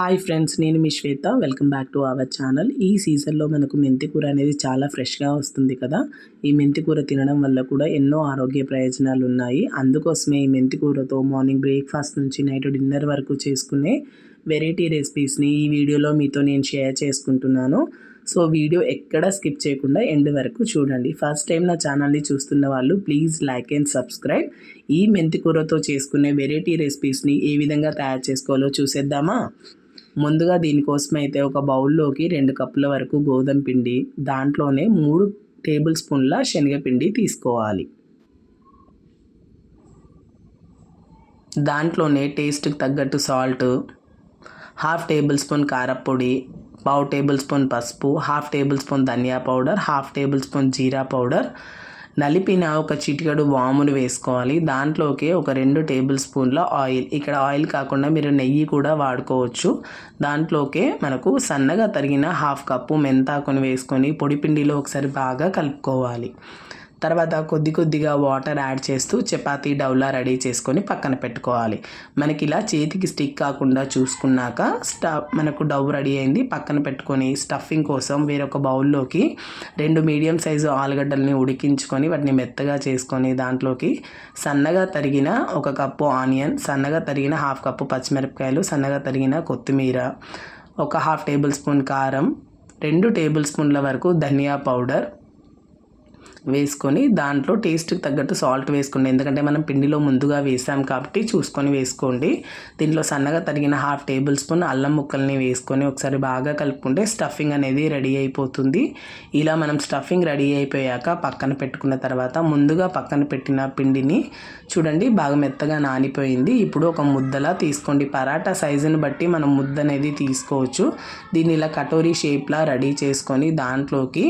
Hi friends నేను మీ Shweta. Welcome back to our channel ఈ సీజన్లో మనకు మెంతి కూర అనేది చాలా ఫ్రెష్గా వస్తుంది కదా. ఈ మెంతి కూర తినడం వల్ల కూడా ఎన్నో ఆరోగ్య ప్రయోజనాలు ఉన్నాయి. అందుకోసమే ఈ మెంతి కూరతో మార్నింగ్ బ్రేక్ఫాస్ట్ నుంచి నైట్ డిన్నర్ వరకు చేసుకునే వెరైటీ రెసిపీస్ని ఈ వీడియోలో మీతో నేను షేర్ చేసుకుంటున్నాను. సో వీడియో ఎక్కడ స్కిప్ చేయకుండా ఎండ్ వరకు చూడండి. ఫస్ట్ టైం నా ఛానల్ని చూస్తున్న వాళ్ళు ప్లీజ్ లైక్ అండ్ సబ్స్క్రైబ్ ఈ మెంతి కూరతో చేసుకునే వెరైటీ రెసిపీస్ని ఏ విధంగా తయారు చేసుకోవాలో చూసేద్దామా? ముందుగా దీనికోసం అయితే ఒక బౌల్లోకి రెండు కప్పుల వరకు గోధుమ పిండి దాంట్లోనే మూడు టేబుల్ స్పూన్ల శనగపిండి తీసుకోవాలి. దాంట్లోనే టేస్ట్కి తగ్గట్టు సాల్ట్ హాఫ్ టేబుల్ స్పూన్ కారపొడి పావు టేబుల్ స్పూన్ పసుపు హాఫ్ టేబుల్ స్పూన్ ధనియా పౌడర్ హాఫ్ టేబుల్ స్పూన్ జీరా పౌడర్ నలిపిన ఒక చిటికడు వామును వేసుకోవాలి. దాంట్లోకి ఒక రెండు టేబుల్ స్పూన్ల ఆయిల్. ఇక్కడ ఆయిల్ కాకుండా మీరు నెయ్యి కూడా వాడుకోవచ్చు. దాంట్లోకే మనకు సన్నగా తరిగిన హాఫ్ కప్పు మెంతాకుని వేసుకొని పొడిపిండిలో ఒకసారి బాగా కలుపుకోవాలి. తర్వాత కొద్ది కొద్దిగా వాటర్ యాడ్ చేస్తూ చపాతీ డౌలా రెడీ చేసుకొని పక్కన పెట్టుకోవాలి. మనకి ఇలా చేతికి స్టిక్ కాకుండా చూసుకున్నాక స్టవ్ మనకు డవ్ రెడీ అయింది. పక్కన పెట్టుకొని స్టఫింగ్ కోసం వేరొక బౌల్లోకి రెండు మీడియం సైజు ఆలుగడ్డల్ని ఉడికించుకొని వాటిని మెత్తగా చేసుకొని దాంట్లోకి సన్నగా తరిగిన ఒక కప్పు ఆనియన్ సన్నగా తరిగిన హాఫ్ కప్పు పచ్చిమిరపకాయలు సన్నగా తరిగిన కొత్తిమీర ఒక హాఫ్ టేబుల్ స్పూన్ కారం రెండు టేబుల్ స్పూన్ల వరకు ధనియా పౌడర్ వేసుకొని దాంట్లో టేస్ట్కి తగ్గట్టు సాల్ట్ వేసుకోండి. ఎందుకంటే మనం పిండిలో ముందుగా వేసాం కాబట్టి చూసుకొని వేసుకోండి. దీంట్లో సన్నగా తరిగిన హాఫ్ టేబుల్ స్పూన్ అల్లం ముక్కల్ని వేసుకొని ఒకసారి బాగా కలుపుకుంటే స్టఫింగ్ అనేది రెడీ అయిపోతుంది. ఇలా మనం స్టఫింగ్ రెడీ అయిపోయాక పక్కన పెట్టుకున్న తర్వాత ముందుగా పక్కన పెట్టిన పిండిని చూడండి బాగా మెత్తగా నానిపోయింది. ఇప్పుడు ఒక ముద్దలా తీసుకోండి. పరాటా సైజుని బట్టి మనం ముద్ద అనేది తీసుకోవచ్చు. దీన్ని ఇలా కటోరీ షేప్లా రెడీ చేసుకొని దాంట్లోకి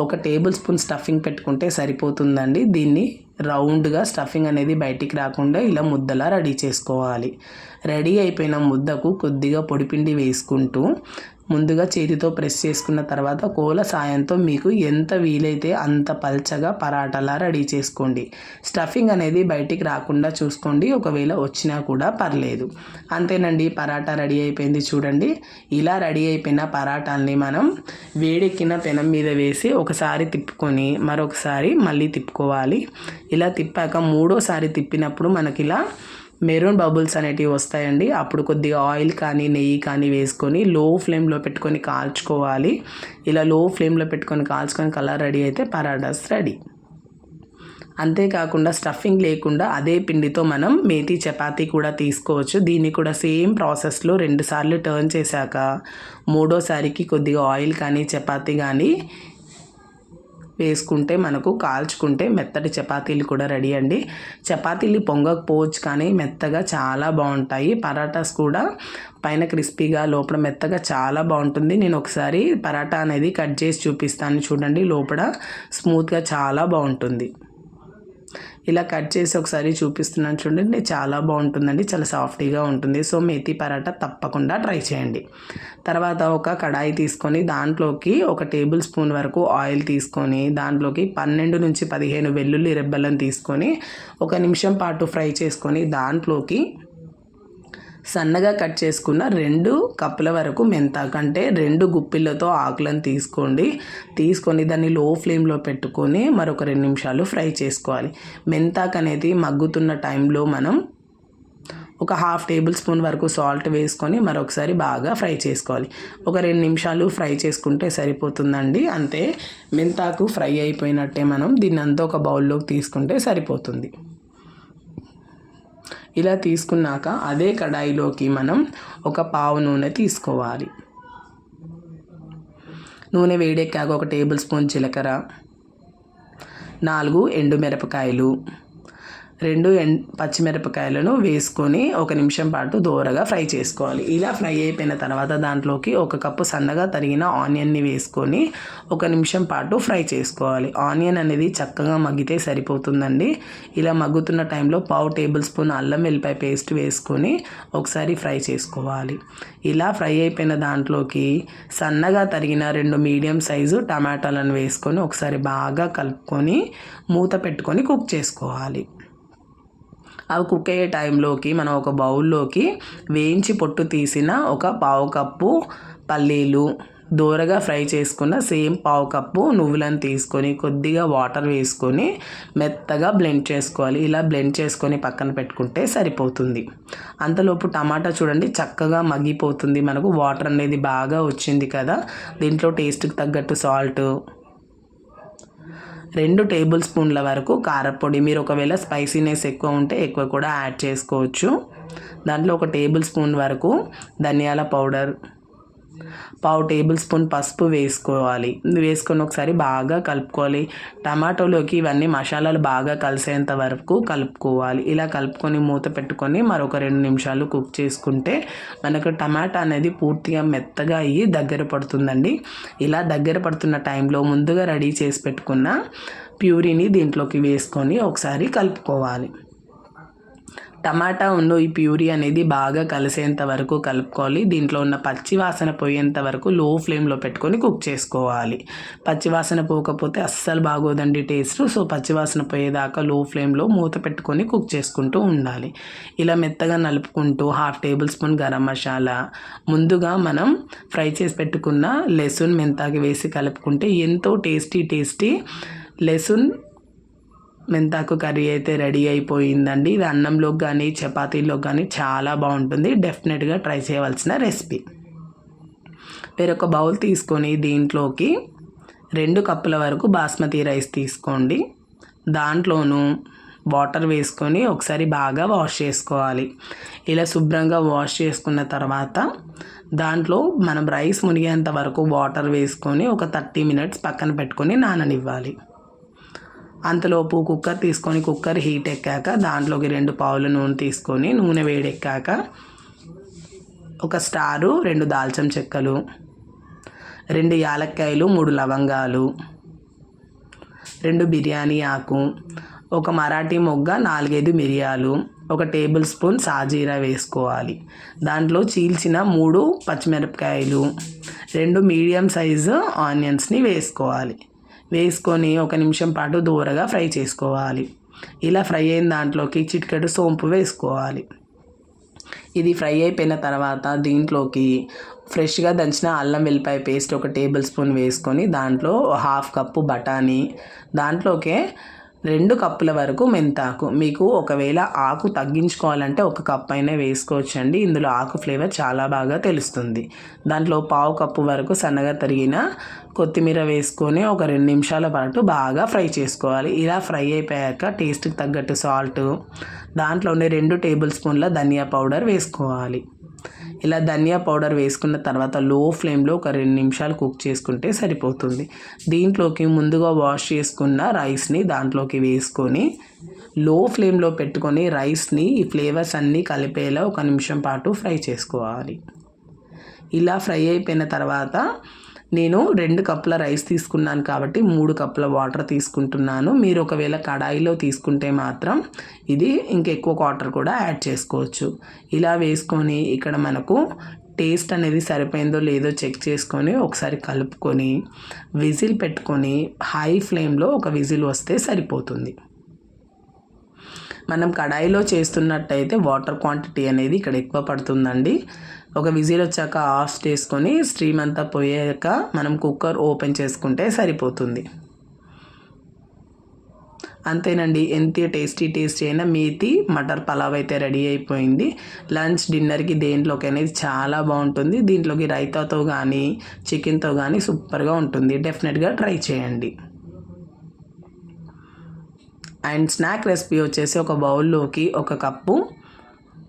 ఒక టేబుల్ స్పూన్ స్టఫింగ్ పెట్టుకుంటే సరిపోతుందండి. దీన్ని రౌండ్గా స్టఫింగ్ అనేది బయటికి రాకుండా ఇలా ముద్దలా రెడీ చేసుకోవాలి. రెడీ అయిపోయిన ముద్దకు కొద్దిగా పొడిపిండి వేసుకుంటూ ముందుగా చేతితో ప్రెస్ చేసుకున్న తర్వాత కోల సాయంతో మీకు ఎంత వీలైతే అంత పల్చగా పరాటాలా రెడీ చేసుకోండి. స్టఫింగ్ అనేది బయటికి రాకుండా చూసుకోండి. ఒకవేళ వచ్చినా కూడా పర్లేదు. అంతేనండి పరాటా రెడీ అయిపోయింది చూడండి. ఇలా రెడీ అయిపోయిన పరాటాల్ని మనం వేడెక్కిన పెనం మీద వేసి ఒకసారి తిప్పుకొని మరొకసారి మళ్ళీ తిప్పుకోవాలి. ఇలా తిప్పాక మూడోసారి తిప్పినప్పుడు మనకి ఇలా మెరూన్ బబుల్స్ అనేటివి వస్తాయండి. అప్పుడు కొద్దిగా ఆయిల్ కానీ నెయ్యి కానీ వేసుకొని లో ఫ్లేమ్లో పెట్టుకొని కాల్చుకోవాలి. ఇలా లో ఫ్లేమ్లో పెట్టుకొని కాల్చుకొని కలర్ రెడీ అయితే పరాటాస్ రెడీ. అంతేకాకుండా స్టఫింగ్ లేకుండా అదే పిండితో మనం మేతి చపాతి కూడా తీసుకోవచ్చు. దీన్ని కూడా సేమ్ ప్రాసెస్లో రెండుసార్లు టర్న్ చేశాక మూడోసారికి కొద్దిగా ఆయిల్ కానీ చపాతీ కానీ వేసుకుంటే మనకు కాల్చుకుంటే మెత్తటి చపాతీలు కూడా రెడీ అండి. చపాతీలు పొంగకపోవచ్చు కానీ మెత్తగా చాలా బాగుంటాయి. పరాటాస్ కూడా పైన క్రిస్పీగా లోపల మెత్తగా చాలా బాగుంటుంది. నేను ఒకసారి పరాటా అనేది కట్ చేసి చూపిస్తాను చూడండి లోపల స్మూత్గా చాలా బాగుంటుంది. ఇలా కట్ చేసి ఒకసారి చూపిస్తున్నాను చూడండి. చాలా బాగుంటుందండి. చాలా సాఫ్టీగా ఉంటుంది. సో మేతి పరాటా తప్పకుండా ట్రై చేయండి. తర్వాత ఒక కడాయి తీసుకొని దాంట్లోకి ఒక టేబుల్ స్పూన్ వరకు ఆయిల్ తీసుకొని దాంట్లోకి పన్నెండు నుంచి పదిహేను వెల్లుల్లి రెబ్బలను తీసుకొని ఒక నిమిషం పాటు ఫ్రై చేసుకొని దాంట్లోకి సన్నగా కట్ చేసుకున్న రెండు కప్పుల వరకు మెంతాకు అంటే రెండు గుప్పిళ్ళతో ఆకులను తీసుకోండి. తీసుకొని దాన్ని లో ఫ్లేమ్లో పెట్టుకొని మరొక రెండు నిమిషాలు ఫ్రై చేసుకోవాలి. మెంతాకు అనేది మగ్గుతున్న టైంలో మనం ఒక హాఫ్ టేబుల్ స్పూన్ వరకు సాల్ట్ వేసుకొని మరొకసారి బాగా ఫ్రై చేసుకోవాలి. ఒక రెండు నిమిషాలు ఫ్రై చేసుకుంటే సరిపోతుందండి. అంతే మెంతాకు ఫ్రై అయిపోయినట్టే మనం దీన్ని అంతా ఒక బౌల్లోకి తీసుకుంటే సరిపోతుంది. ఇలా తీసుకున్నాక అదే కడాయిలోకి మనం ఒక పావు నూనె తీసుకోవాలి. నూనె వేడెక్కాక ఒక టేబుల్ స్పూన్ జీలకర్ర నాలుగు ఎండు మిరపకాయలు రెండు ఎండ్ పచ్చిమిరపకాయలను వేసుకొని ఒక నిమిషం పాటు దోరగా ఫ్రై చేసుకోవాలి. ఇలా ఫ్రై అయిపోయిన తర్వాత దాంట్లోకి ఒక కప్పు సన్నగా తరిగిన ఆనియన్ని వేసుకొని ఒక నిమిషం పాటు ఫ్రై చేసుకోవాలి. ఆనియన్ అనేది చక్కగా మగ్గితే సరిపోతుందండి. ఇలా మగ్గుతున్న టైంలో పావు టేబుల్ స్పూన్ అల్లం వెల్లిపాయ పేస్ట్ వేసుకొని ఒకసారి ఫ్రై చేసుకోవాలి. ఇలా ఫ్రై అయిపోయిన దాంట్లోకి సన్నగా తరిగిన రెండు మీడియం సైజు టమాటాలను వేసుకొని ఒకసారి బాగా కలుపుకొని మూత పెట్టుకొని కుక్ చేసుకోవాలి. అవి కుక్ అయ్యే టైంలోకి మనం ఒక బౌల్లోకి వేయించి పొట్టు తీసిన ఒక పావు కప్పు పల్లీలు దూరగా ఫ్రై చేసుకున్న సేమ్ పావు కప్పు నువ్వులను తీసుకొని కొద్దిగా వాటర్ వేసుకొని మెత్తగా బ్లెండ్ చేసుకోవాలి. ఇలా బ్లెండ్ చేసుకొని పక్కన పెట్టుకుంటే సరిపోతుంది. అంతలోపు టమాటా చూడండి చక్కగా మగ్గిపోతుంది మనకు. వాటర్ అనేది బాగా వచ్చింది కదా. దీంట్లో టేస్ట్కి తగ్గట్టు సాల్ట్ రెండు టేబుల్ స్పూన్ల వరకు కారపొడి. మీరు ఒకవేళ స్పైసీనెస్ ఎక్కువ ఉంటే ఎక్కువ కూడా యాడ్ చేసుకోవచ్చు. దాంట్లో ఒక టేబుల్ స్పూన్ వరకు ధనియాల పౌడర్ పావు టేబుల్ స్పూన్ పసుపు వేసుకోవాలి. వేసుకొని ఒకసారి బాగా కలుపుకోవాలి. టమాటోలోకి ఇవన్నీ మసాలాలు బాగా కలిసేంత వరకు కలుపుకోవాలి. ఇలా కలుపుకొని మూత పెట్టుకొని మరొక రెండు నిమిషాలు కుక్ చేసుకుంటే మనకు టమాటా అనేది పూర్తిగా మెత్తగా అయ్యి దగ్గర పడుతుందండి. ఇలా దగ్గర పడుతున్న టైంలో ముందుగా రెడీ చేసి పెట్టుకున్న ప్యూరీని దీంట్లోకి వేసుకొని ఒకసారి కలుపుకోవాలి. టమాటా ఉన్న ఈ ప్యూరీ అనేది బాగా కలిసేంత వరకు కలుపుకోవాలి. దీంట్లో ఉన్న పచ్చి వాసన పోయేంత వరకు లో ఫ్లేమ్లో పెట్టుకొని కుక్ చేసుకోవాలి. పచ్చి వాసన పోకపోతే అస్సలు బాగోదండి టేస్ట్. సో పచ్చి వాసన పోయేదాకా లో ఫ్లేమ్లో మూత పెట్టుకొని కుక్ చేసుకుంటూ ఉండాలి. ఇలా మెత్తగా నలుపుకుంటూ half table spoon garam masala ముందుగా మనం ఫ్రై చేసి పెట్టుకున్న లెసున్ మెంతాకి వేసి కలుపుకుంటే ఎంతో టేస్టీ టేస్టీ లెసున్ మెంతాకు కర్రీ అయితే రెడీ అయిపోయిందండి. ఇది అన్నంలోకి కానీ చపాతీలోకి కానీ చాలా బాగుంటుంది. డెఫినెట్గా ట్రై చేయవలసిన రెసిపీ వేరొక బౌల్ తీసుకొని దీంట్లోకి రెండు కప్పుల వరకు బాస్మతి రైస్ తీసుకోండి. దాంట్లోనూ వాటర్ వేసుకొని ఒకసారి బాగా వాష్ చేసుకోవాలి. ఇలా శుభ్రంగా వాష్ చేసుకున్న తర్వాత దాంట్లో మనం రైస్ మునిగేంత వరకు వాటర్ వేసుకొని ఒక థర్టీ మినిట్స్ పక్కన పెట్టుకొని నాననివ్వాలి. అంతలోపు కుక్కర్ తీసుకొని కుక్కర్ హీట్ ఎక్కాక దాంట్లోకి రెండు పావుల నూనె తీసుకొని నూనె వేడెక్కాక ఒక స్టారు రెండు దాల్చం చెక్కలు రెండు యాలక్కాయలు మూడు లవంగాలు రెండు బిర్యానీ ఆకు ఒక మరాఠీ మొగ్గ నాలుగైదు మిరియాలు ఒక టేబుల్ స్పూన్ సాజీరా వేసుకోవాలి. దాంట్లో చీల్చిన మూడు పచ్చిమిరపకాయలు రెండు మీడియం సైజు ఆనియన్స్ని వేసుకోవాలి. వేసుకొని ఒక నిమిషం పాటు దూరగా ఫ్రై చేసుకోవాలి. ఇలా ఫ్రై అయిన దాంట్లోకి చిటికెడు సోంపు వేసుకోవాలి. ఇది ఫ్రై అయిపోయిన తర్వాత దీంట్లోకి ఫ్రెష్గా దంచిన అల్లం వెల్లిపాయ పేస్ట్ ఒక టేబుల్ స్పూన్ వేసుకొని దాంట్లో హాఫ్ కప్పు బఠానీ దాంట్లోకే రెండు కప్పుల వరకు మెంతాకు. మీకు ఒకవేళ ఆకు తగ్గించుకోవాలంటే ఒక కప్ అయినా వేసుకోవచ్చండి. ఇందులో ఆకు ఫ్లేవర్ చాలా బాగా తెలుస్తుంది. దాంట్లో పావు కప్పు వరకు సన్నగా తరిగిన కొత్తిమీర వేసుకొని ఒక రెండు నిమిషాల పాటు బాగా ఫ్రై చేసుకోవాలి. ఇలా ఫ్రై అయిపోయాక టేస్ట్కి తగ్గట్టు సాల్ట్ దాంట్లోనే రెండు టేబుల్ స్పూన్ల ధనియా పౌడర్ వేసుకోవాలి. ఇలా ధనియా పౌడర్ వేసుకున్న తర్వాత లో ఫ్లేమ్లో ఒక రెండు నిమిషాలు కుక్ చేసుకుంటే సరిపోతుంది. దీంట్లోకి ముందుగా వాష్ చేసుకున్న రైస్ని దాంట్లోకి వేసుకొని లో ఫ్లేమ్లో పెట్టుకొని రైస్ని ఈ ఫ్లేవర్స్ అన్నీ కలిపేలా ఒక నిమిషం పాటు ఫ్రై చేసుకోవాలి. ఇలా ఫ్రై అయిపోయిన తర్వాత నేను రెండు కప్పుల రైస్ తీసుకున్నాను కాబట్టి మూడు కప్పుల వాటర్ తీసుకుంటున్నాను. మీరు ఒకవేళ కడాయిలో తీసుకుంటే మాత్రం ఇది ఇంకెక్కువ వాటర్ కూడా యాడ్ చేసుకోవచ్చు. ఇలా వేసుకొని ఇక్కడ మనకు టేస్ట్ అనేది సరిపోయిందో లేదో చెక్ చేసుకొని ఒకసారి కలుపుకొని విజిల్ పెట్టుకొని హై ఫ్లేమ్లో ఒక విజిల్ వస్తే సరిపోతుంది. మనం కడాయిలో చేస్తున్నట్టయితే వాటర్ క్వాంటిటీ అనేది ఇక్కడ ఎక్కువ పడుతుందండి. ఒక విజిల్ వచ్చాక ఆఫ్ చేసుకొని స్ట్రీమ్ అంతా పోయాక మనం కుక్కర్ ఓపెన్ చేసుకుంటే సరిపోతుంది. అంతేనండి ఎంత టేస్టీ టేస్టీ అయినా మేతి మటర్ పలావ్ అయితే రెడీ అయిపోయింది. లంచ్ డిన్నర్కి దేంట్లోకి అనేది చాలా బాగుంటుంది. దీంట్లోకి రైతాతో కానీ చికెన్తో కానీ సూపర్గా ఉంటుంది. డెఫినెట్గా ట్రై చేయండి. అండ్ స్నాక్ రెసిపీ వచ్చేసి ఒక బౌల్లోకి ఒక కప్పు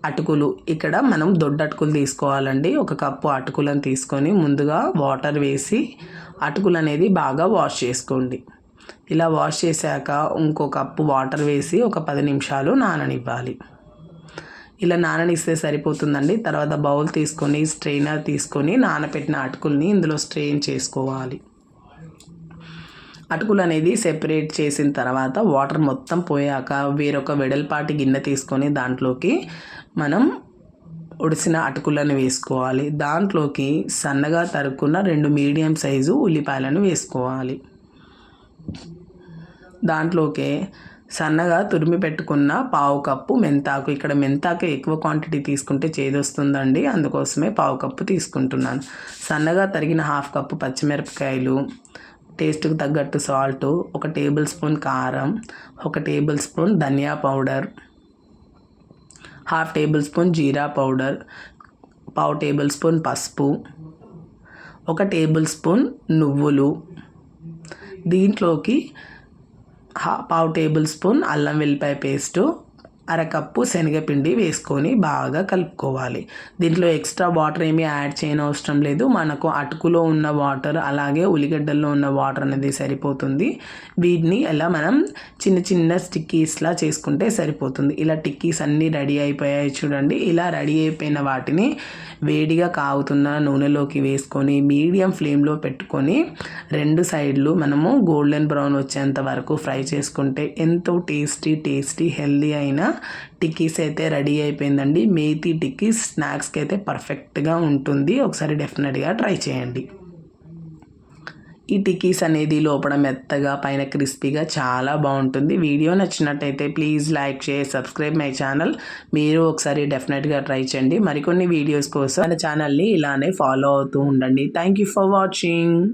అటుకులు. ఇక్కడ మనం దొడ్డ అటుకులు తీసుకోవాలండి. ఒక కప్పు అటుకులను తీసుకొని ముందుగా వాటర్ వేసి అటుకులు అనేది బాగా వాష్ చేసుకోండి. ఇలా వాష్ చేశాక ఇంకో కప్పు వాటర్ వేసి ఒక పది నిమిషాలు నాననివ్వాలి. ఇలా నాననిస్తే సరిపోతుందండి. తర్వాత బౌల్ తీసుకొని స్ట్రెయినర్ తీసుకొని నానపెట్టిన అటుకుల్ని ఇందులో స్ట్రెయిన్ చేసుకోవాలి. అటుకులు అనేది సెపరేట్ చేసిన తర్వాత వాటర్ మొత్తం పోయాక వేరొక వెడల్పాటి గిన్నె తీసుకొని దాంట్లోకి మనం ఉడిసిన అటుకులను వేసుకోవాలి. దాంట్లోకి సన్నగా తరుక్కున్న రెండు మీడియం సైజు ఉల్లిపాయలను వేసుకోవాలి. దాంట్లోకి సన్నగా తురిమి పెట్టుకున్న పావు కప్పు మెంతాకు. ఇక్కడ మెంతాకు ఎక్కువ క్వాంటిటీ తీసుకుంటే చేదొస్తుందండి. అందుకోసమే పావు కప్పు తీసుకుంటున్నాను. సన్నగా తరిగిన హాఫ్ కప్పు పచ్చిమిరపకాయలు టేస్ట్కి తగ్గట్టు సాల్ట్ ఒక టేబుల్ స్పూన్ కారం ఒక టేబుల్ స్పూన్ ధనియా పౌడర్ హాఫ్ టేబుల్ స్పూన్ జీరా పౌడర్ పావు టేబుల్ స్పూన్ పసుపు ఒక టేబుల్ స్పూన్ నువ్వులు. దీంట్లోకి హా- పావు టేబుల్ స్పూన్ అల్లం వెల్లిపాయ పేస్టు అరకప్పు శనగపిండి వేసుకొని బాగా కలుపుకోవాలి. దీంట్లో ఎక్స్ట్రా వాటర్ ఏమీ యాడ్ చేయని అవసరం లేదు. మనకు అటుకులో ఉన్న వాటర్ అలాగే ఉల్లిగడ్డల్లో ఉన్న వాటర్ అనేది సరిపోతుంది. వీటిని ఎలా మనం చిన్న చిన్న స్టిక్కీస్లా చేసుకుంటే సరిపోతుంది. ఇలా టిక్కీస్ అన్నీ రెడీ అయిపోయాయి చూడండి. ఇలా రెడీ అయిపోయిన వాటిని వేడిగా కాగుతున్న నూనెలోకి వేసుకొని మీడియం ఫ్లేమ్లో పెట్టుకొని రెండు సైడ్లు మనము గోల్డెన్ బ్రౌన్ వచ్చేంత వరకు ఫ్రై చేసుకుంటే ఎంతో టేస్టీ టేస్టీ హెల్దీ అయిన టిక్కీస్ అయితే రెడీ అయిపోయిందండి. మేతి టిక్కీస్ స్నాక్స్కి అయితే పర్ఫెక్ట్గా ఉంటుంది. ఒకసారి డెఫినెట్గా ట్రై చేయండి. ఈ టిక్కీస్ అనేది లోపల మెత్తగా పైన క్రిస్పీగా చాలా బాగుంటుంది. వీడియో నచ్చినట్టయితే please like share subscribe my channel. మీరు ఒకసారి డెఫినెట్గా ట్రై చేయండి. మరికొన్ని వీడియోస్ కోసం మన ఛానల్ని ఇలానే ఫాలో అవుతూ ఉండండి. Thank you for watching.